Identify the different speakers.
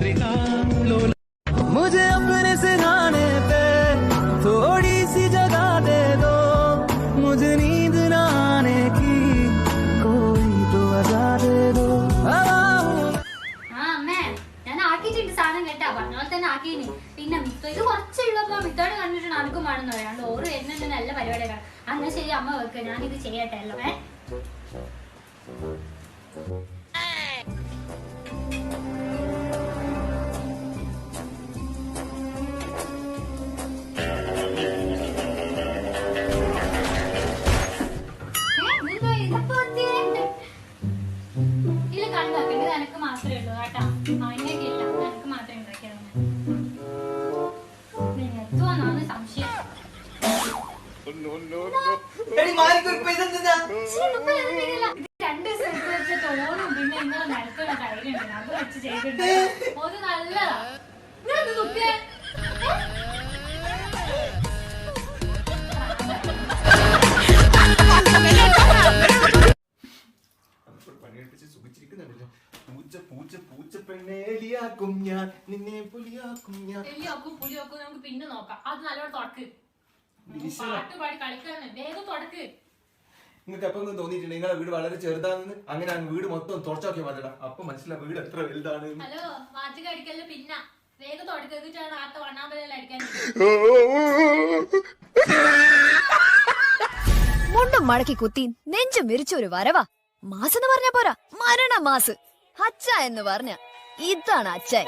Speaker 1: चंद्रिका लोल
Speaker 2: मुझे अपने सिरहाने पे थोड़ी सी जगह दे दो मुझे नींद न आने की कोई तो वजह दे दो हवा हूँ
Speaker 3: ആ അമ്മേ ഞാൻ ആക്കിയിട്ടുണ്ട് സാധനം കേട്ടാ പറഞ്ഞ പോലെ തന്നെ ആക്കിയിനി പിന്നെ മിത്തോ ഇത് കുറച്ചുള്ളപ്പോ മിത്തോട് കണ്ടിട്ട് അനക്കും വേണമെന്ന് പറയാണ്ട് ഓറ് വരുന്നുണ്ട് നല്ല പരിപാടിയൊക്കെ എന്നാ ശരി അമ്മ വെക്ക് ഞാനിത് ചെയ്യട്ടെ അല്ലോ ഏ ഏ, ഇല്ല കണ്ടാക്കണ്ട നിനക്ക് മാത്രമേ ഉള്ളൂ കേട്ടോ. അവനൊക്കെ ഇല്ല എനക്ക് മാത്രമേ ഉണ്ടാക്കിയത് സംശയം? ഉപ്പ് ഇതൊന്നുമില്ല. ഇത് രണ്ട് ദിവസം വെച്ച തോന്നും പിന്നെ ഇന്നലെ നിലത്തുള്ള തൈരുണ്ട് അത് വെച്ച് ചെയ്തിട്ടുണ്ട്. അത് നല്ലതാ.
Speaker 4: പണിയെടുപ്പിച്ച് സുഖിച്ചിരിക്കുന്നുണ്ടല്ലോ പൂച്ച പൂച്ച പൂച്ച പെണ്ണേലിയാക്കും ഞാൻ. നിന്നെ പുലിയാക്കും ഞാൻ.
Speaker 3: എലിയാക്കും പുലിയാക്കും നമുക്ക് പിന്നെ നോക്കാം. അത് നല്ലോണം തുടക്ക്. പാട്ട് പാടി കളിക്കാൻ വേഗം തുടക്ക്.
Speaker 4: നിങ്ങൾക്ക് എപ്പം തോന്നിയിട്ടുണ്ട്? നിങ്ങളെ വീട് വളരെ ചെറുതാണെന്ന്. അങ്ങനെ അങ്ങ് വീട് മൊത്തം തുറച്ചാക്കിയാൽ മതിടാ. അപ്പൊ മനസ്സിലാവും വീട് എത്ര വലുതാണ്
Speaker 3: ഹലോ വാച്ച് കടിക്കല്ലോ പിന്നെ. വേഗം തുടക്കിട്ടാണ് ആത്ത വണ്ണാമ്പലയിൽ അടിക്കാൻ
Speaker 5: മുണ്ടും മടക്കി കുത്തി നെഞ്ചും വിരിച്ച ഒരു വരവാ. മാസ് എന്ന് പറഞ്ഞ പോരാ. മരണ മാസ് അച്ഛ എന്ന് പറഞ്ഞ ഇതാണ് അച്ഛൻ.